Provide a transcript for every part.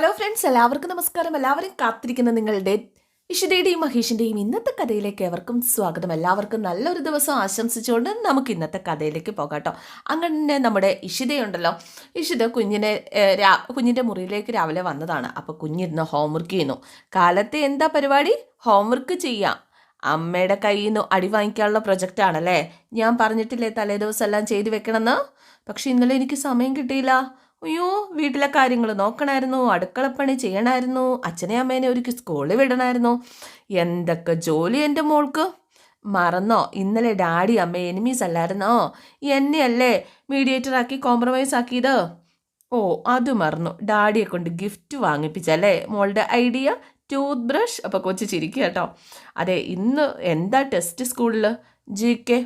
Hello friends എല്ലാവർക്കും നമസ്കാരം. എല്ലാവരും കാത്തിരിക്കുന്ന നിങ്ങളുടെ ഇഷിതയുടെയും മഹേഷിന്റെയും ഇന്നത്തെ കഥയിലേക്ക് എവർക്കും സ്വാഗതം. എല്ലാവർക്കും നല്ലൊരു ദിവസം ആശംസിച്ചുകൊണ്ട് നമുക്ക് ഇന്നത്തെ കഥയിലേക്ക് പോകാം കേട്ടോ അങ്ങനെ നമ്മുടെ ഇഷിതയുണ്ടല്ലോ. ഇഷിത കുഞ്ഞിനെ രാ കുഞ്ഞിന്റെ മുറിയിലേക്ക് രാവിലെ വന്നതാണ്. അപ്പോൾ കുഞ്ഞിരുന്ന് ഹോംവർക്ക് ചെയ്യുന്നു. കാലത്തെ എന്താ പരിപാടി? ഹോംവർക്ക് ചെയ്യാം. അമ്മയുടെ കയ്യിൽ നിന്ന് അടി വാങ്ങിക്കാനുള്ള പ്രൊജക്റ്റ് ആണല്ലേ? ഞാൻ പറഞ്ഞിട്ടില്ലേ തലേ ദിവസം എല്ലാം ചെയ്തു വെക്കണമെന്ന്? പക്ഷേ ഇന്നലെ എനിക്ക് സമയം കിട്ടിയില്ല. അയ്യോ വീട്ടിലെ കാര്യങ്ങൾ നോക്കണമായിരുന്നു അടുക്കളപ്പണി ചെയ്യണമായിരുന്നു അച്ഛനെ അമ്മേനെ ഒരുക്കി സ്കൂളിൽ വിടണമായിരുന്നു എന്തൊക്കെ ജോലി എന്റെ മോൾക്ക്? മറന്നോ? ഇന്നലെ ഡാഡി അമ്മ എനിമീസ് അല്ലായിരുന്നോ? എന്നെയല്ലേ മീഡിയേറ്റർ ആക്കി കോംപ്രമൈസ് ആക്കിയത്? ഓ അത് മറന്നു. ഡാഡിയെ കൊണ്ട് ഗിഫ്റ്റ് വാങ്ങിപ്പിച്ചല്ലേ? മോളുടെ ഐഡിയ ടൂത്ത് ബ്രഷ് അപ്പോൾ കൊച്ചു ചിരിക്കുക കേട്ടോ. അതെ ഇന്ന് എന്താ ടെസ്റ്റ് സ്കൂളിൽ ജി കെ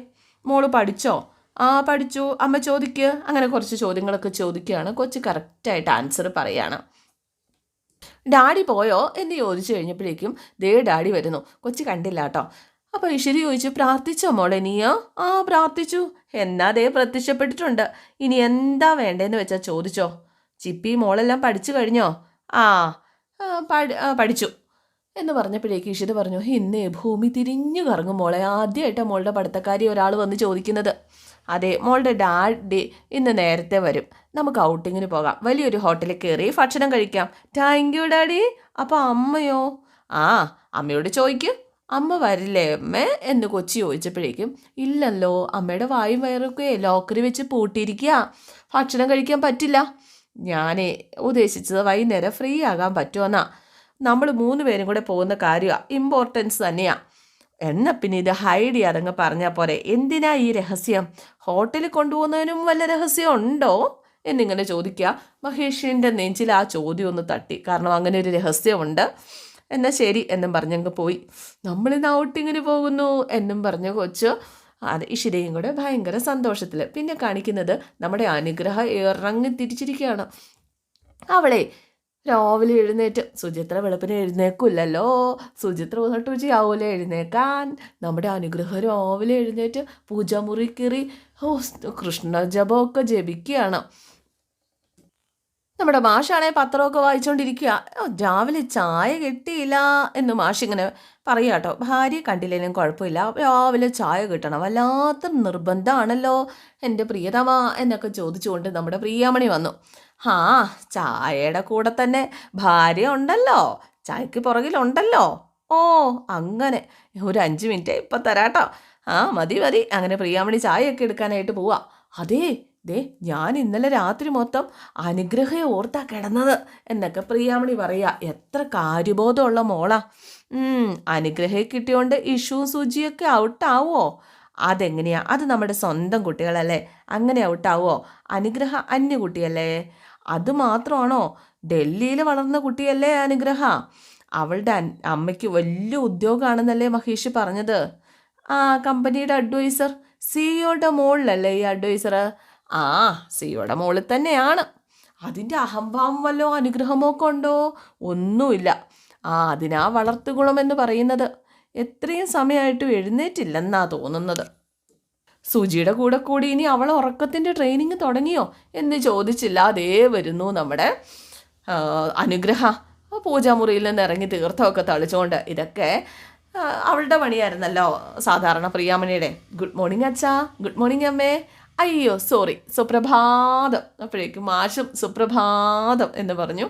മോൾ പഠിച്ചോ? ആ പഠിച്ചു. അമ്മ ചോദിക്കുക അങ്ങനെ കുറച്ച് ചോദ്യങ്ങളൊക്കെ ചോദിക്കുകയാണ്. കൊച്ചു കറക്റ്റായിട്ട് ആൻസർ പറയുകയാണ് ഡാഡി പോയോ എന്ന് ചോദിച്ചു കഴിഞ്ഞപ്പോഴേക്കും ദേ ഡാഡി വരുന്നു. കൊച്ചു കണ്ടില്ല കേട്ടോ. അപ്പോൾ ഈശ്വരി ചോദിച്ചു പ്രാർത്ഥിച്ചോ മോളെ നീയോ? ആ പ്രാർത്ഥിച്ചു. എന്നാ ദേ പ്രത്യക്ഷപ്പെട്ടിട്ടുണ്ട്. ഇനി എന്താ വേണ്ടതെന്ന് വെച്ചാൽ ചോദിച്ചോ. ചിപ്പി മോളെല്ലാം പഠിച്ചു കഴിഞ്ഞോ? ആ ആ, പഠി- പഠിച്ചു. എന്ന് പറഞ്ഞപ്പോഴേക്ക് ഈശ്വര് പറഞ്ഞു ഇന്നേ ഭൂമി തിരിഞ്ഞു കറങ്ങും മോളെ. ആദ്യമായിട്ടാണ് മോളുടെ പഠിത്തക്കാരി ഒരാൾ വന്ന് ചോദിക്കുന്നത്. അതെ മോളുടെ ഡാഡി ഇന്ന് നേരത്തെ വരും. നമുക്ക് ഔട്ടിങ്ങിന് പോകാം. വലിയൊരു ഹോട്ടലിൽ കയറി ഭക്ഷണം കഴിക്കാം. Thank you daddy. അപ്പോൾ അമ്മയോ? ആ അമ്മയോട് ചോദിക്കും. അമ്മ വരില്ലേ അമ്മേ? എന്ന് കൊച്ചി ചോദിച്ചപ്പോഴേക്കും ഇല്ലല്ലോ അമ്മയുടെ വായും വയറൊക്കെ ലോക്കറി വെച്ച് പൂട്ടിയിരിക്കുക ഭക്ഷണം കഴിക്കാൻ പറ്റില്ല. ഞാൻ ഉദ്ദേശിച്ചത് വൈകുന്നേരം ഫ്രീ ആകാൻ പറ്റുമെന്നാ നമ്മൾ മൂന്ന് പേരും കൂടെ പോകുന്ന കാര്യമാണ് ഇമ്പോർട്ടൻസ് തന്നെയാ. എന്നാ പിന്നെ ഇത് ഹൈഡ് ചെയ്യാതങ്ങ് പറഞ്ഞാൽ പോരെ. എന്തിനാ ഈ രഹസ്യം? ഹോട്ടലിൽ കൊണ്ടുപോകുന്നതിനും വല്ല രഹസ്യം ഉണ്ടോ? എന്നിങ്ങനെ ചോദിക്കുക. മഹേഷിന്റെ നെഞ്ചിൽ ആ ചോദ്യം ഒന്ന് തട്ടി. കാരണം അങ്ങനെ ഒരു രഹസ്യമുണ്ട്. എന്നാൽ ശരി എന്നും പറഞ്ഞങ്ങ് പോയി. നമ്മളിന്ന് ഔട്ടിങ്ങിന് പോകുന്നു എന്നും പറഞ്ഞ കൊച്ച്. അത് ഇഷിരയും കൂടെ ഭയങ്കര സന്തോഷത്തിൽ പിന്നെ കാണിക്കുന്നത് നമ്മുടെ അനുഗ്രഹം ഇറങ്ങി തിരിച്ചിരിക്കുകയാണ്. അവളെ രാവിലെ എഴുന്നേറ്റ്. സുചിത്ര വെളുപ്പിന് എഴുന്നേക്കില്ലല്ലോ. സുചിത്ര വന്നിട്ട് ആവൂലേ എഴുന്നേക്കാൻ. നമ്മുടെ അനുഗ്രഹം രാവിലെ എഴുന്നേറ്റ് പൂജാമുറി കയറി ഓ കൃഷ്ണ ജപമൊക്കെ ജപിക്കുകയാണ്. നമ്മുടെ മാഷാണെ പത്രമൊക്കെ വായിച്ചുകൊണ്ടിരിക്കുക രാവിലെ ചായ കിട്ടിയില്ല എന്ന് മാഷ് ഇങ്ങനെ പറയുക കേട്ടോ. ഭാര്യ കണ്ടില്ലെങ്കിലും കുഴപ്പമില്ല. രാവിലെ ചായ കിട്ടണം. വല്ലാത്ത നിർബന്ധമാണല്ലോ. എന്റെ പ്രിയതമ എന്നൊക്കെ ചോദിച്ചുകൊണ്ട് നമ്മുടെ പ്രിയാമണി വന്നു. ആ ചായയുടെ കൂടെ തന്നെ ഭാര്യ ഉണ്ടല്ലോ. ചായക്ക് പുറകിലുണ്ടല്ലോ. ഓ അങ്ങനെ. ഒരു അഞ്ച് മിനിറ്റ് ഇപ്പം തരാട്ടോ. ആ മതി മതി. അങ്ങനെ പ്രിയാമണി ചായയൊക്കെ എടുക്കാനായിട്ട് പോവാ. അതേ ദേ ഞാൻ ഇന്നലെ രാത്രി മൊത്തം അനുഗ്രഹയെ ഓർത്താ കിടന്നത് എന്നൊക്കെ പ്രിയാമണി പറയുക എത്ര കാര്യബോധമുള്ള മോളാ. അനുഗ്രഹയെ കിട്ടിയോണ്ട് ഇഷുവും സൂചിയൊക്കെ ഔട്ടാവോ? അതെങ്ങനെയാ? അത് നമ്മുടെ സ്വന്തം കുട്ടികളല്ലേ. അങ്ങനെ ഔട്ടാവോ? അനുഗ്രഹ അന്യ കുട്ടിയല്ലേ അത് മാത്രമാണോ? ഡൽഹിയിൽ വളർന്ന കുട്ടിയല്ലേ അനുഗ്രഹ? അവളുടെ അമ്മയ്ക്ക് വലിയ ഉദ്യോഗമാണെന്നല്ലേ മഹേഷ് പറഞ്ഞത്? ആ കമ്പനിയുടെ അഡ്വൈസർ സിഇഒയുടെ മോളിലല്ലേ ഈ അഡ്വൈസർ ആ സിഇഒയുടെ മോളിൽ തന്നെയാണ്. അതിന്റെ അഹംഭാവം വല്ലോ അനുഗ്രഹമോ ഒക്കെ ഉണ്ടോ ഒന്നുമില്ല. ആ അതിനാ വളർത്തുകുളം എന്ന് പറയുന്നത്. എത്രയും സമയമായിട്ടും എഴുന്നേറ്റില്ലെന്നാ തോന്നുന്നത്. സുജിയുടെ കൂടെ കൂടി ഇനി അവൾ ഉറക്കത്തിന്റെ ട്രെയിനിങ് തുടങ്ങിയോ എന്ന് ചോദിച്ചില്ല. അതേ വരുന്നു നമ്മുടെ അനുഗ്രഹ. പൂജാമുറിയിൽ നിന്ന് ഇറങ്ങി തീർത്ഥമൊക്കെ തളിച്ചുകൊണ്ട് ഇതൊക്കെ അവളുടെ പണിയായിരുന്നല്ലോ. സാധാരണ പ്രിയാമണിയുടെ ഗുഡ് മോർണിംഗ് അച്ഛാ ഗുഡ് മോർണിംഗ് അമ്മേ. അയ്യോ സോറി സുപ്രഭാതം. അപ്പോഴേക്കും മാഷും സുപ്രഭാതം എന്ന് പറഞ്ഞു.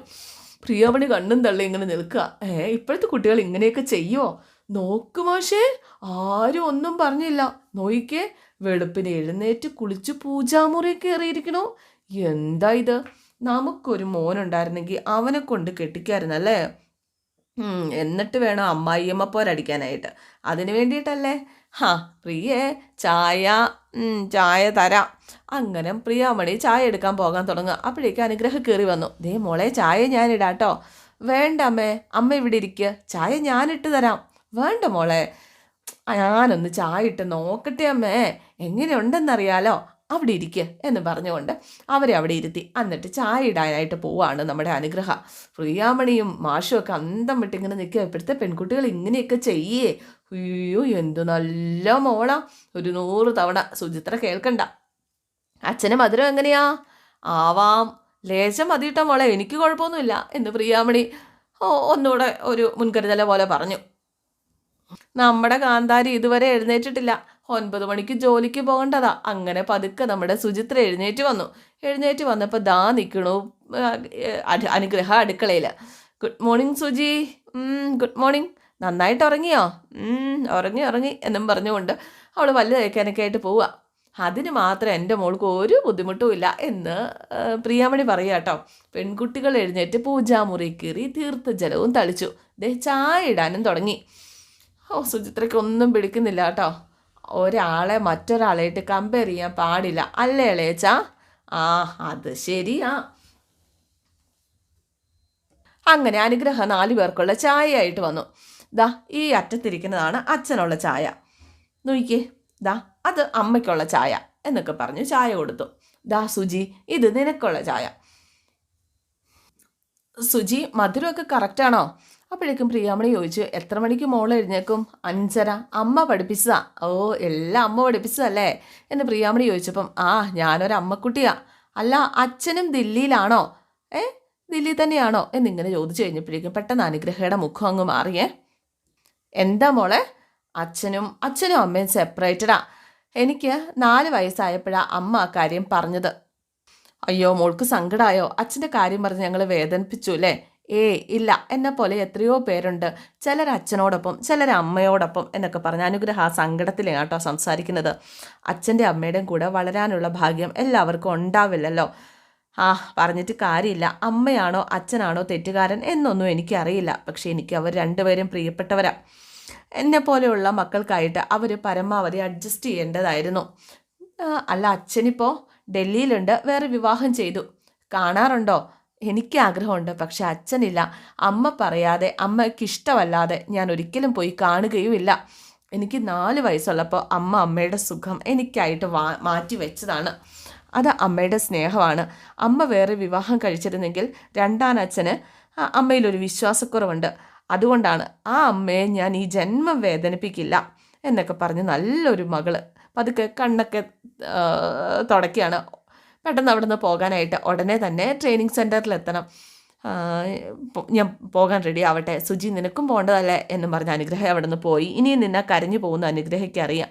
പ്രിയാമണി കണ്ണും തള്ളി ഇങ്ങനെ നിൽക്കുക. ഏ ഇപ്പോഴത്തെ കുട്ടികൾ ഇങ്ങനെയൊക്കെ ചെയ്യുമോ നോക്ക് മാഷേ ആരും ഒന്നും പറഞ്ഞില്ല. നോയിക്കേ വെളുപ്പിന് എഴുന്നേറ്റ് കുളിച്ച് പൂജാമുറി കയറിയിരിക്കണോ. എന്താ ഇത്? നമുക്കൊരു മോനുണ്ടായിരുന്നെങ്കിൽ അവനെ കൊണ്ട് കെട്ടിക്കായിരുന്നല്ലേ എന്നിട്ട് വേണം അമ്മായിയമ്മ പോരടിക്കാനായിട്ട്. അതിന് വേണ്ടിയിട്ടല്ലേ? ഹാ പ്രിയേ ചായ ചായ തരാം. അങ്ങനെ പ്രിയാമണി ചായ എടുക്കാൻ പോകാൻ തുടങ്ങുക. അപ്പോഴേക്ക് അനുഗ്രഹം കയറി വന്നു. ദേ മോളെ ചായ ഞാനിടാട്ടോ. വേണ്ട അമ്മേ അമ്മ ഇവിടെ ഇരിക്കുക ചായ ഞാനിട്ട് തരാം. വേണ്ട മോളെ. ഞാനൊന്ന് ചായ ഇട്ട് നോക്കട്ടെ അമ്മേ. എങ്ങനെയുണ്ടെന്നറിയാലോ. അവിടെ ഇരിക്കുക എന്ന് പറഞ്ഞുകൊണ്ട് അവരെ അവിടെ ഇരുത്തി. എന്നിട്ട് ചായ ഇടാനായിട്ട് പോവാണ് നമ്മുടെ അനുഗ്രഹ. പ്രിയാമണിയും മാഷും ഒക്കെ അന്തം വിട്ടിങ്ങനെ നിൽക്കുക. ഇപ്പോഴത്തെ പെൺകുട്ടികൾ ഇങ്ങനെയൊക്കെ ചെയ്യേ. അയ്യോ എന്തു നല്ല മോള. ഒരു നൂറ് തവണ. സുചിത്ര കേൾക്കണ്ട. അച്ഛന് മധുരം എങ്ങനെയാ? ആവാം. ലേശം മതിയിട്ട മോളെ. എനിക്ക് കുഴപ്പമൊന്നുമില്ല എന്ന് പ്രിയാമണി ഒന്നുകൂടെ ഒരു മുൻകരുതല പോലെ പറഞ്ഞു. നമ്മുടെ കാന്താരി ഇതുവരെ എഴുന്നേറ്റിട്ടില്ല. ഒൻപത് മണിക്ക് ജോലിക്ക് പോകേണ്ടതാ. അങ്ങനെ പതുക്കെ നമ്മുടെ സുചിത്ര എഴുന്നേറ്റ് വന്നു. എഴുന്നേറ്റ് വന്നപ്പോൾ ദാ നിൽക്കണു അനുഗ്രഹ അടുക്കളയിൽ good morning Suji good morning. നന്നായിട്ട് ഉറങ്ങിയോ? ഉറങ്ങി ഉറങ്ങി എന്നും പറഞ്ഞുകൊണ്ട് അവൾ വല്ല തേക്കാനൊക്കെ ആയിട്ട് പോവുക അതിന് മാത്രം എന്റെ മോൾക്ക് ഒരു ബുദ്ധിമുട്ടുമില്ല എന്ന് പ്രിയാമണി പറയുക കേട്ടോ പെൺകുട്ടികൾ എഴുന്നേറ്റ് പൂജാമുറി കീറി തീർത്ഥജലവും തളിച്ചു. ദേ ചായ ഇടാനും തുടങ്ങി. ഓ സുചിത്രയ്ക്ക് ഒന്നും പിടിക്കുന്നില്ല കേട്ടോ. ഒരാളെ മറ്റൊരാളായിട്ട് കമ്പയർ ചെയ്യാൻ പാടില്ല. അല്ലേ ഇളയച്ചാ? ആ അത് ശരിയാ. അങ്ങനെ അനുഗ്രഹം നാലു പേർക്കുള്ള ചായയായിട്ട് വന്നു. ദാ ഈ അറ്റത്തിരിക്കുന്നതാണ് അച്ഛനുള്ള ചായ. നോക്കിക്കേ ദാ അത് അമ്മയ്ക്കുള്ള ചായ എന്നൊക്കെ പറഞ്ഞു ചായ കൊടുത്തു. ദാ സുജി ഇത് നിനക്കുള്ള ചായ. സുജി മധുരമൊക്കെ കറക്റ്റാണോ അപ്പോഴേക്കും പ്രിയാമണി ചോദിച്ചു എത്ര മണിക്ക് മോൾ എഴുന്നേക്കും അഞ്ചര. അമ്മ പഠിപ്പിച്ചതാ. ഓ എല്ലാം അമ്മ പഠിപ്പിച്ചതല്ലേ? എന്ന് പ്രിയാമണി ചോദിച്ചപ്പം ആ ഞാനൊരു അമ്മക്കുട്ടിയാ. അല്ല അച്ഛനും ദില്ലിയിലാണോ? ഏ ദില്ലി തന്നെയാണോ? എന്നിങ്ങനെ ചോദിച്ചു കഴിഞ്ഞപ്പോഴേക്കും പെട്ടെന്ന് അനുഗ്രഹയുടെ മുഖം അങ്ങ് മാറിയേ എന്താ മോളെ? അച്ഛനും അച്ഛനും അമ്മയും സെപ്പറേറ്റഡാ. എനിക്ക് നാല് വയസ്സായപ്പോഴാണ് അമ്മ ആ കാര്യം പറഞ്ഞത്. അയ്യോ മോൾക്ക് സങ്കടമായോ അച്ഛന്റെ കാര്യം പറഞ്ഞ് ഞങ്ങൾ വേദനിപ്പിച്ചു അല്ലേ? ഏ ഇല്ല എന്നെ പോലെ എത്രയോ പേരുണ്ട്. ചിലർ അച്ഛനോടൊപ്പം ചിലർ അമ്മയോടൊപ്പം എന്നൊക്കെ പറഞ്ഞ അനുഗ്രഹ ആ സങ്കടത്തിലാണ് കേട്ടോ സംസാരിക്കുന്നത്. അച്ഛന്റെ അമ്മയുടെയും കൂടെ വളരാനുള്ള ഭാഗ്യം എല്ലാവർക്കും ഉണ്ടാവില്ലല്ലോ. ആ പറഞ്ഞിട്ട് കാര്യമില്ല. അമ്മയാണോ അച്ഛനാണോ തെറ്റുകാരൻ എന്നൊന്നും എനിക്കറിയില്ല. പക്ഷേ എനിക്ക് അവർ രണ്ടുപേരും പ്രിയപ്പെട്ടവരാ. എന്നെ പോലെയുള്ള മക്കൾക്കായിട്ട് അവർ പരമാവധി അഡ്ജസ്റ്റ് ചെയ്യേണ്ടതായിരുന്നു. അല്ല അച്ഛനിപ്പോൾ ഡൽഹിയിലുണ്ട്. വേറെ വിവാഹം ചെയ്തു. കാണാറുണ്ടോ? എനിക്ക് ആഗ്രഹമുണ്ട് പക്ഷെ അച്ഛനില്ല. അമ്മ പറയാതെ അമ്മയ്ക്ക് ഇഷ്ടമല്ലാതെ ഞാൻ ഒരിക്കലും പോയി കാണുകയുമില്ല. എനിക്ക് നാല് വയസ്സുള്ളപ്പോൾ അമ്മ അമ്മയുടെ സുഖം എനിക്കായിട്ട് വാ മാറ്റി വെച്ചതാണ്. അത് അമ്മയുടെ സ്നേഹമാണ്. അമ്മ വേറെ വിവാഹം കഴിച്ചിരുന്നെങ്കിൽ രണ്ടാം അച്ഛന് അമ്മയിലൊരു വിശ്വാസക്കുറവുണ്ട്. അതുകൊണ്ടാണ് ആ അമ്മയെ ഞാൻ ഈ ജന്മം വേദനിപ്പിക്കില്ല എന്നൊക്കെ പറഞ്ഞ് നല്ലൊരു മകൾ പതുക്കെ കണ്ണൊക്കെ തുടക്കുകയാണ് പെട്ടെന്ന് അവിടെ നിന്ന് പോകാനായിട്ട് ഉടനെ തന്നെ ട്രെയിനിങ് സെന്ററിൽ എത്തണം ഞാൻ പോകാൻ റെഡി ആവട്ടെ. സുജി നിനക്കും പോകേണ്ടതല്ലേ എന്നും പറഞ്ഞ അനുഗ്രഹം അവിടെ നിന്ന് പോയി. ഇനിയും നിന്നെ കരഞ്ഞു പോകുന്ന അനുഗ്രഹയ്ക്ക് അറിയാം.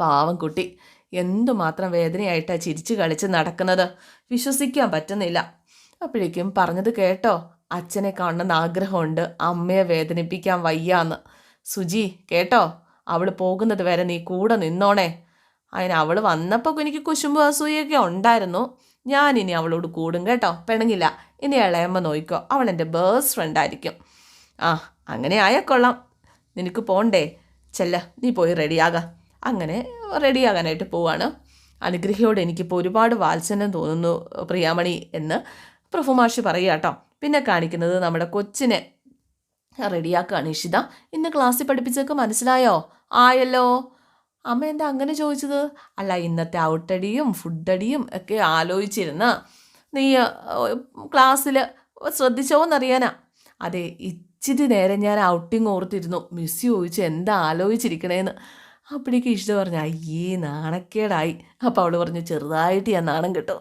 പാവം കുട്ടി. എന്തുമാത്രം വേദനയായിട്ടാണ് ചിരിച്ചു കളിച്ച് നടക്കുന്നത്. വിശ്വസിക്കാൻ പറ്റുന്നില്ല. അപ്പോഴേക്കും പറഞ്ഞത് കേട്ടോ. അച്ഛനെ കാണണമെന്ന് ആഗ്രഹമുണ്ട്. അമ്മയെ വേദനിപ്പിക്കാൻ വയ്യാന്ന്. സുജി കേട്ടോ? അവൾ പോകുന്നത് വരെ നീ കൂടെ നിന്നോണേ. അതിന് അവൾ വന്നപ്പോൾ എനിക്ക് കുശുമ്പ് അസൂയൊക്കെ ഉണ്ടായിരുന്നു. ഞാൻ ഇനി അവളോട് കൂടും കേട്ടോ. പെണങ്ങില്ല. ഇനി ഇളയമ്മ നോയിക്കോ. അവൾ എന്റെ ബേസ്റ്റ് ഫ്രണ്ട് ആയിരിക്കും. ആ അങ്ങനെ ആയാൽ നിനക്ക് പോണ്ടേ? ചെല്ല നീ പോയി റെഡിയാകാം അങ്ങനെ റെഡിയാകാനായിട്ട് പോവാണ്. അനുഗ്രഹയോട് എനിക്കിപ്പോൾ ഒരുപാട് വാത്സല്യം തോന്നുന്നു പ്രിയാമണി എന്ന് പ്രഫുമാഷി പറയുക കേട്ടോ. പിന്നെ കാണിക്കുന്നത് നമ്മുടെ കൊച്ചിനെ റെഡിയാക്കുകയാണ് ഇഷിത. ഇന്ന് ക്ലാസ്സിൽ പഠിപ്പിച്ചൊക്കെ മനസ്സിലായോ? ആയല്ലോ. അമ്മ എന്താ അങ്ങനെ ചോദിച്ചത്? അല്ല ഇന്നത്തെ ഔട്ടടിയും ഫുഡടിയും ഒക്കെ ആലോചിച്ചിരുന്ന നീ ക്ലാസ്സിൽ ശ്രദ്ധിച്ചോന്നറിയാനാ. അതെ ഇച്ചിരി നേരം ഞാൻ ഔട്ടിങ് ഓർത്തിരുന്നു. മിസ് ചോദിച്ചു എന്താ ആലോചിച്ചിരിക്കണേന്ന്? അപ്പോഴേക്ക് ഇഷ്ടം പറഞ്ഞു അയ്യേ നാണക്കേടായി. അപ്പോൾ അവൾ പറഞ്ഞു ചെറുതായിട്ട് ഞാൻ നാണം കിട്ടും.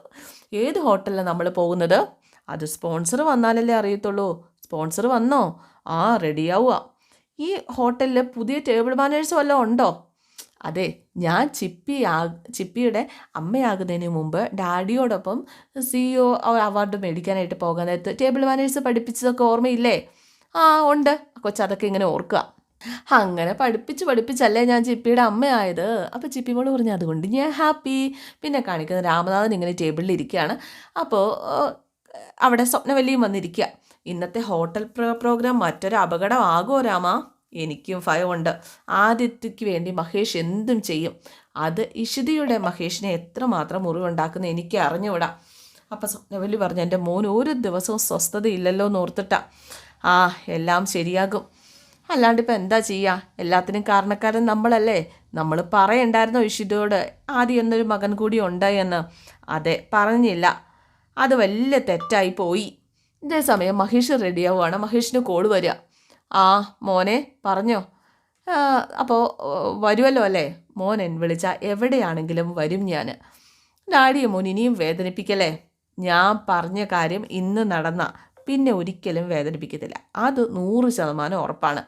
ഏത് ഹോട്ടലിലാണ് നമ്മൾ പോകുന്നത്? അത് സ്പോൺസർ വന്നാലല്ലേ അറിയത്തുള്ളൂ. സ്പോൺസർ വന്നോ? ആ റെഡിയാവുക ഈ ഹോട്ടലിൽ പുതിയ ടേബിൾ മാനേഴ്സ് വല്ലതും ഉണ്ടോ? അതെ ഞാൻ ചിപ്പി ആ ചിപ്പിയുടെ അമ്മയാകുന്നതിന് മുമ്പ് ഡാഡിയോടൊപ്പം സി ഒ അവാർഡ് മേടിക്കാനായിട്ട് പോകാൻ നേരത്ത് ടേബിൾ മാനേഴ്സ് പഠിപ്പിച്ചതൊക്കെ ഓർമ്മയില്ലേ? ആ ഉണ്ട്. കൊച്ചതൊക്കെ ഇങ്ങനെ ഓർക്കുക. അങ്ങനെ പഠിപ്പിച്ച് പഠിപ്പിച്ചല്ലേ ഞാൻ ചിപ്പിയുടെ അമ്മയായത്. അപ്പോൾ ചിപ്പി മോൾ പറഞ്ഞു അതുകൊണ്ട് ഞാൻ ഹാപ്പി. പിന്നെ കാണിക്കുന്ന രാമനാഥൻ ഇങ്ങനെ ടേബിളിൽ ഇരിക്കുകയാണ്. അപ്പോൾ അവിടെ സ്വപ്നവല്ലിയും വന്നിരിക്കുക. ഇന്നത്തെ ഹോട്ടൽ പ്രോഗ്രാം മറ്റൊരു അപകടമാകുമോ രാമ? എനിക്കും ഭയമുണ്ട്. ആദിത്യയ്ക്ക് വേണ്ടി മഹേഷ് എന്തും ചെയ്യും. അത് ഇഷിതയുടെ മഹേഷിനെ എത്രമാത്രം മുറിവുണ്ടാക്കുന്ന എനിക്ക് അറിഞ്ഞുവിടാം അപ്പം സ്വപ്നവല്ലി പറഞ്ഞു എന്റെ മോൻ ഒരു ദിവസവും സ്വസ്ഥതയില്ലല്ലോ എന്ന് ഓർത്തിട്ടാ. ആ എല്ലാം ശരിയാകും. അല്ലാണ്ട് ഇപ്പം എന്താ ചെയ്യുക എല്ലാത്തിനും കാരണക്കാരൻ നമ്മളല്ലേ? നമ്മൾ പറയണ്ടായിരുന്നോ ഇഷിതയോട്? ആദ്യം എന്നൊരു മകൻ കൂടി ഉണ്ട് ഉണ്ടായെന്ന്. അതെ പറഞ്ഞില്ല. അത് വലിയ തെറ്റായി പോയി. ഇതേ സമയം മഹേഷ് റെഡിയാവുകയാണ് മഹേഷിന് കോൾ വരിക. ആ മോനെ പറഞ്ഞോ. അപ്പോൾ വരുമല്ലോ അല്ലേ? മോൻ എൻ വിളിച്ചാൽ എവിടെയാണെങ്കിലും വരും ഞാൻ ഡാഡിയെ മോൻ ഇനിയും വേദനിപ്പിക്കല്ലേ? ഞാൻ പറഞ്ഞ കാര്യം ഇന്ന് നടന്ന പിന്നെ ഒരിക്കലും വേദനിപ്പിക്കത്തില്ല. അത് നൂറ് ശതമാനം ഉറപ്പാണ്.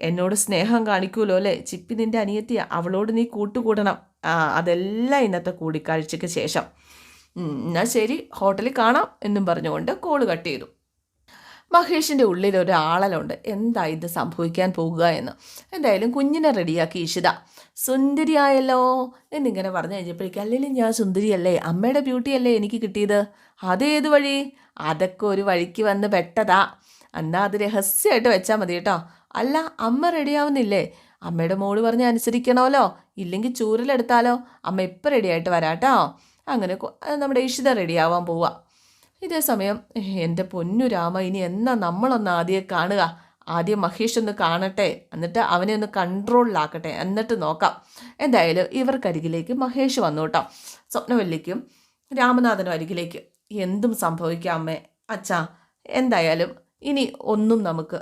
എന്നോട് സ്നേഹം കാണിക്കൂലോ അല്ലേ? ചിപ്പി നിന്റെ അനിയത്തിയ. അവളോട് നീ കൂട്ടുകൂടണം. ആ അതെല്ലാം ഇന്നത്തെ കൂടിക്കാഴ്ചയ്ക്ക് ശേഷം. എന്നാൽ ശരി. ഹോട്ടലിൽ കാണാം എന്നും പറഞ്ഞുകൊണ്ട് കോൾ കട്ട് ചെയ്തു. മഹേഷിന്റെ ഉള്ളിൽ ഒരാളലുണ്ട്. എന്താ ഇത് സംഭവിക്കാൻ പോകുക എന്ന്. എന്തായാലും കുഞ്ഞിനെ റെഡിയാക്കി ഇഷിത. സുന്ദരിയായല്ലോ എന്നിങ്ങനെ പറഞ്ഞു കഴിഞ്ഞപ്പോഴേക്കും അല്ലെങ്കിൽ ഞാൻ സുന്ദരിയല്ലേ? അമ്മയുടെ ബ്യൂട്ടി അല്ലേ എനിക്ക് കിട്ടിയത്? അതേത് വഴി? അതൊക്കെ ഒരു വഴിക്ക് വന്ന് പെട്ടതാ. എന്നാൽ അത് രഹസ്യമായിട്ട് വെച്ചാൽ മതി കേട്ടോ. അല്ല അമ്മ റെഡിയാവുന്നില്ലേ? അമ്മയുടെ മോൾ പറഞ്ഞ് അനുസരിക്കണമല്ലോ. ഇല്ലെങ്കിൽ ചൂരലെടുത്താലോ? അമ്മ ഇപ്പം റെഡിയായിട്ട് വരാട്ടോ. അങ്ങനെ നമ്മുടെ ഇഷിത റെഡിയാവാൻ പോവുക ഇതേ സമയം എന്റെ പൊന്നു രാമ ഇനി എന്നാ നമ്മളൊന്ന് ആദ്യം കാണുക? ആദ്യം മഹേഷ് ഒന്ന് കാണട്ടെ എന്നിട്ട് അവനെ ഒന്ന് കൺട്രോളിലാക്കട്ടെ എന്നിട്ട് നോക്കാം. എന്തായാലും ഇവർക്കരികിലേക്ക് മഹേഷ് വന്നു കേട്ടോ. സ്വപ്നവല്ലിക്കും രാമനാഥനും അരികിലേക്ക്. എന്തും സംഭവിക്കാം അമ്മേ അച്ഛാ എന്തായാലും ഇനി ഒന്നും നമുക്ക്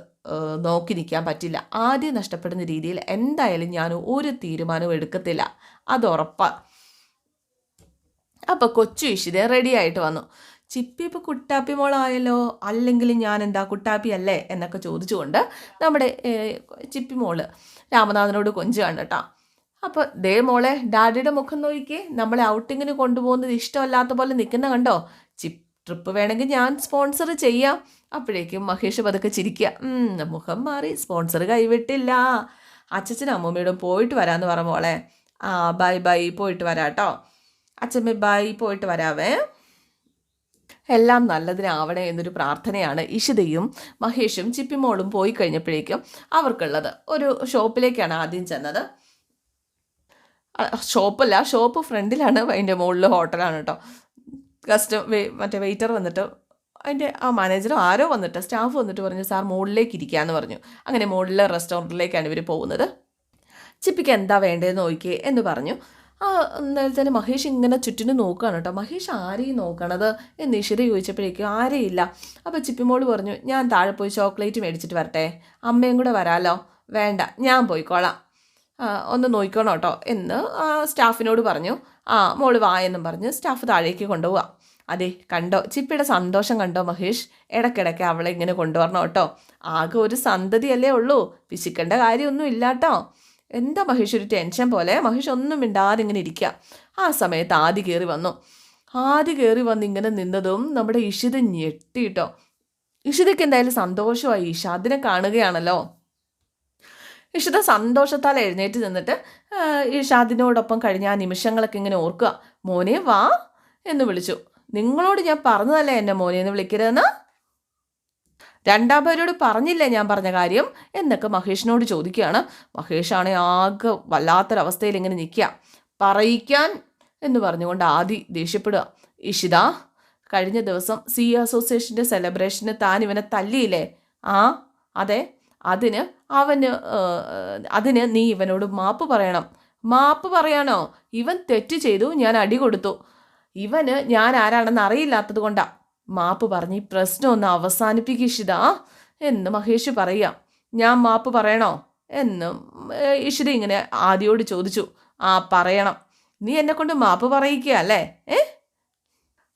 നോക്കി നിൽക്കാൻ പറ്റില്ല. ആദ്യം നഷ്ടപ്പെടുന്ന രീതിയിൽ എന്തായാലും ഞാൻ ഒരു തീരുമാനവും എടുക്കത്തില്ല. അത് ഉറപ്പാണ് അപ്പോൾ കൊച്ചു ഇഷിത റെഡി ആയിട്ട് വന്നു. ചിപ്പി ഇപ്പോൾ കുട്ടാപ്പി മോളായല്ലോ? അല്ലെങ്കിൽ ഞാൻ എന്താ കുട്ടാപ്പി അല്ലേ? എന്നൊക്കെ ചോദിച്ചുകൊണ്ട് നമ്മുടെ ചിപ്പി മോൾ രാമനാഥനോട് കൊഞ്ചാണ് കേട്ടോ. അപ്പോൾ ദേ മോളെ ഡാഡിയുടെ മുഖം നോക്കിക്കേ. നമ്മളെ ഔട്ടിങ്ങിന് കൊണ്ടുപോകുന്നത് ഇഷ്ടമല്ലാത്ത പോലെ നിൽക്കുന്ന കണ്ടോ? ചിപ്പ് ട്രിപ്പ് വേണമെങ്കിൽ ഞാൻ സ്പോൺസർ ചെയ്യാം. അപ്പോഴേക്കും മഹേഷ് പതുക്കെ ചിരിക്കുക. മുഖം മാറി സ്പോൺസർ കൈവിട്ടില്ല. അച്ഛനും അമ്മൂമ്മയോടും പോയിട്ട് വരാമെന്ന് പറഞ്ഞ മോളെ. ആ ബൈ ബൈ പോയിട്ട് വരാട്ടോ അച്ഛമ്മ ബൈ പോയിട്ട് വരാവേ. എല്ലാം നല്ലതിനാവണേ എന്നൊരു പ്രാർത്ഥനയാണ് ഇഷിതയും മഹേഷും ചിപ്പിമോളും പോയി കഴിഞ്ഞപ്പോഴേക്കും അവർക്കുള്ളത്. ഒരു ഷോപ്പിലേക്കാണ് ആദ്യം ചെന്നത്. ഷോപ്പല്ല ഷോപ്പ് ഫ്രണ്ടിലാണ് അതിന്റെ മുകളിൽ ഹോട്ടലാണ് കേട്ടോ. കസ്റ്റം മറ്റേ വെയിറ്റർ വന്നിട്ട് അതിന്റെ ആ മാനേജറോ ആരോ വന്നിട്ട് സ്റ്റാഫ് വന്നിട്ട് പറഞ്ഞു സാർ മുകളിലേക്ക് ഇരിക്കാമെന്ന് പറഞ്ഞു. അങ്ങനെ മുകളിലെ റെസ്റ്റോറന്റിലേക്കാണ് ഇവർ പോകുന്നത്. ചിപ്പിക്ക് എന്താ വേണ്ടതെന്ന് നോക്കിയേ എന്ന് പറഞ്ഞു. ആ അന്നേരം തന്നെ മഹേഷ് ഇങ്ങനെ ചുറ്റിനും നോക്കുകയാണ് കേട്ടോ മഹേഷ് ആരെയും നോക്കണത് എന്ന് ഈശ്വര ചോദിച്ചപ്പോഴേക്കും ആരെയില്ല. അപ്പോൾ ചിപ്പിമോൾ പറഞ്ഞു ഞാൻ താഴെ പോയി ചോക്ലേറ്റ് മേടിച്ചിട്ട് വരട്ടെ. അമ്മയും കൂടെ വരാലോ. വേണ്ട ഞാൻ പോയിക്കോളാം. ഒന്ന് നോക്കിക്കോണം കേട്ടോ എന്ന് സ്റ്റാഫിനോട് പറഞ്ഞു ആ മോൾ വാ എന്നും പറഞ്ഞ് സ്റ്റാഫ് താഴേക്ക് കൊണ്ടുപോവാം. അതെ കണ്ടോ? ചിപ്പിയുടെ സന്തോഷം കണ്ടോ മഹേഷ്? ഇടയ്ക്കിടയ്ക്ക് അവളെ ഇങ്ങനെ കൊണ്ടുവരണം കേട്ടോ ആകെ ഒരു സന്തതിയല്ലേ ഉള്ളൂ. പിശിക്കേണ്ട കാര്യമൊന്നും ഇല്ല കേട്ടോ എന്താ മഹേഷ് ഒരു ടെൻഷൻ പോലെ? മഹേഷ് ഒന്നും മിണ്ടാതെ ഇങ്ങനെ ഇരിക്കുക ആ സമയത്ത് ആദ്യ കയറി വന്നു. ആദ്യ കയറി വന്ന് ഇങ്ങനെ നിന്നതും നമ്മുടെ ഇഷിത ഞെട്ടിട്ടോ ഇഷിതയ്ക്ക് എന്തായാലും സന്തോഷമായി. ഇഷാദിനെ കാണുകയാണല്ലോ. ഇഷിത സന്തോഷത്താൽ എഴുന്നേറ്റ് നിന്നിട്ട് ഇഷാദിനോടൊപ്പം കഴിഞ്ഞ ആ നിമിഷങ്ങളൊക്കെ ഇങ്ങനെ ഓർക്കുക. മോനെ വാ എന്ന് വിളിച്ചു. നിങ്ങളോട് ഞാൻ പറഞ്ഞതല്ലേ എന്നെ മോനെ എന്ന് വിളിക്കരുതെന്ന്? രണ്ടാം പേരോട് പറഞ്ഞില്ലേ ഞാൻ പറഞ്ഞ കാര്യം? എന്നൊക്കെ മഹേഷിനോട് ചോദിക്കുകയാണ്. മഹേഷാണ് ആകെ വല്ലാത്തൊരവസ്ഥയിൽ ഇങ്ങനെ നിൽക്കുക. പറയിക്കാൻ എന്ന് പറഞ്ഞുകൊണ്ട് ആദി ദേഷ്യപ്പെടുക. ഇഷിത കഴിഞ്ഞ ദിവസം സി അസോസിയേഷന്റെ സെലിബ്രേഷന് താൻ ഇവനെ തല്ലിയില്ലേ? ആ അതെ. അതിന് അവന് അതിന് നീ ഇവനോട് മാപ്പ് പറയണം. മാപ്പ് പറയാനോ? ഇവൻ തെറ്റ് ചെയ്തു ഞാൻ അടി കൊടുത്തു. ഇവന് ഞാൻ ആരാണെന്ന് അറിയില്ലാത്തത് കൊണ്ടാണ് മാപ്പ് പറഞ്ഞ് ഈ പ്രശ്നം ഒന്ന് അവസാനിപ്പിക്കുക എന്ന് മഹേഷ് പറയാം. ഞാൻ മാപ്പ് പറയണോ? എന്ന് ഇഷിത ഇങ്ങനെ ആദ്യോട് ചോദിച്ചു. ആ പറയണം. നീ എന്നെ കൊണ്ട് മാപ്പ് പറയിക്കുക അല്ലേ? ഏ?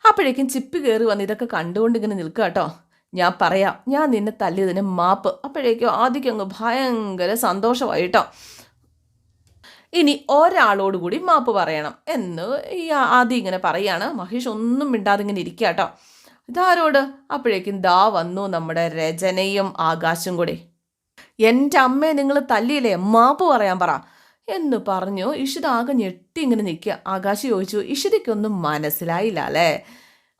അപ്പോഴേക്കും ചിപ്പ് കയറി വന്ന് ഇതൊക്കെ കണ്ടുകൊണ്ട് ഇങ്ങനെ നിൽക്കുക കേട്ടോ ഞാൻ പറയാം ഞാൻ നിന്നെ തല്ലിയതിന് മാപ്പ്. അപ്പോഴേക്കും ആദ്യം അങ്ങ് ഭയങ്കര സന്തോഷമായി കേട്ടോ ഇനി ഒരാളോട് കൂടി മാപ്പ് പറയണം എന്ന് ഈ ആദ്യം ഇങ്ങനെ പറയാണ്. മഹേഷ് ഒന്നും മിണ്ടാതിങ്ങനെ ഇരിക്കുക കേട്ടോ ഇതാരോട്? അപ്പോഴേക്കും ദാ വന്നു നമ്മുടെ രചനയും ആകാശും കൂടെ. എന്റെ അമ്മയെ നിങ്ങൾ തല്ലിയില്ലേ? മാപ്പ് പറയാൻ പറ. എന്ന് പറഞ്ഞു. ഇഷിത ആകെ ഞെട്ടി ഇങ്ങനെ നിൽക്കുക. ആകാശ് ചോദിച്ചു ഇഷിതയ്ക്കൊന്നും മനസ്സിലായില്ല അല്ലേ?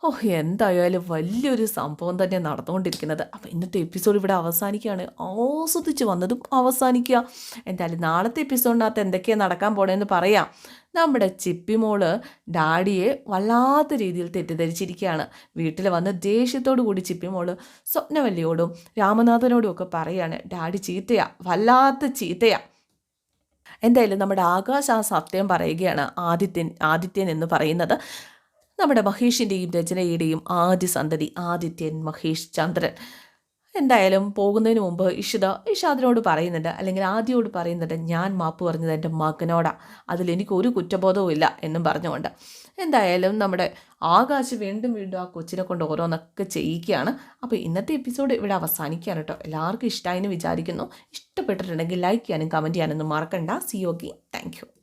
ഓഹ് എന്തായാലും വലിയൊരു സംഭവം തന്നെ നടന്നുകൊണ്ടിരിക്കുന്നത്. അപ്പോൾ ഇന്നത്തെ എപ്പിസോഡ് ഇവിടെ അവസാനിക്കുകയാണ്. ആസ്വദിച്ച് വന്നതും അവസാനിക്കുക. എന്തായാലും നാളത്തെ എപ്പിസോഡിനകത്ത് എന്തൊക്കെയാണ് നടക്കാൻ പോണേന്ന് പറയാം. നമ്മുടെ ചിപ്പിമോൾ ഡാഡിയെ വല്ലാത്ത രീതിയിൽ തെറ്റിദ്ധരിച്ചിരിക്കുകയാണ്. വീട്ടിൽ വന്ന് ദേഷ്യത്തോടു കൂടി ചിപ്പിമോൾ സ്വപ്നവല്ലിയോടും രാമനാഥനോടും ഒക്കെ പറയാണ് ഡാഡി ചീത്തയാ വല്ലാത്ത ചീത്തയാ. എന്തായാലും നമ്മുടെ ആകാശ് ആ സത്യം പറയുകയാണ് ആദിത്യൻ ആദിത്യൻ എന്ന് പറയുന്നത്. നമ്മുടെ മഹേഷിന്റെയും രചനയുടെയും ആദ്യ സന്തതി ആദിത്യൻ മഹേഷ് ചന്ദ്രൻ. എന്തായാലും പോകുന്നതിന് മുമ്പ് ഇഷിത ഇഷാദിനോട് പറയുന്നുണ്ട് അല്ലെങ്കിൽ ആദ്യയോട് പറയുന്നുണ്ട് ഞാൻ മാപ്പ് പറഞ്ഞത് എന്റെ മകനോടാ അതിലെനിക്ക് ഒരു കുറ്റബോധവും ഇല്ല എന്നും പറഞ്ഞുകൊണ്ട്. എന്തായാലും നമ്മുടെ ആകാശ് വീണ്ടും വീണ്ടും ആ കൊച്ചിനെ കൊണ്ട് ഓരോന്നൊക്കെ ചെയ്യിക്കുകയാണ്. അപ്പോൾ ഇന്നത്തെ എപ്പിസോഡ് ഇവിടെ അവസാനിക്കുകയാണ് കേട്ടോ. എല്ലാവർക്കും ഇഷ്ടമായി എന്ന് വിചാരിക്കുന്നു. ഇഷ്ടപ്പെട്ടിട്ടുണ്ടെങ്കിൽ ലൈക്ക് ചെയ്യാനും കമന്റ് ചെയ്യാനൊന്നും മറക്കണ്ട. C okay thank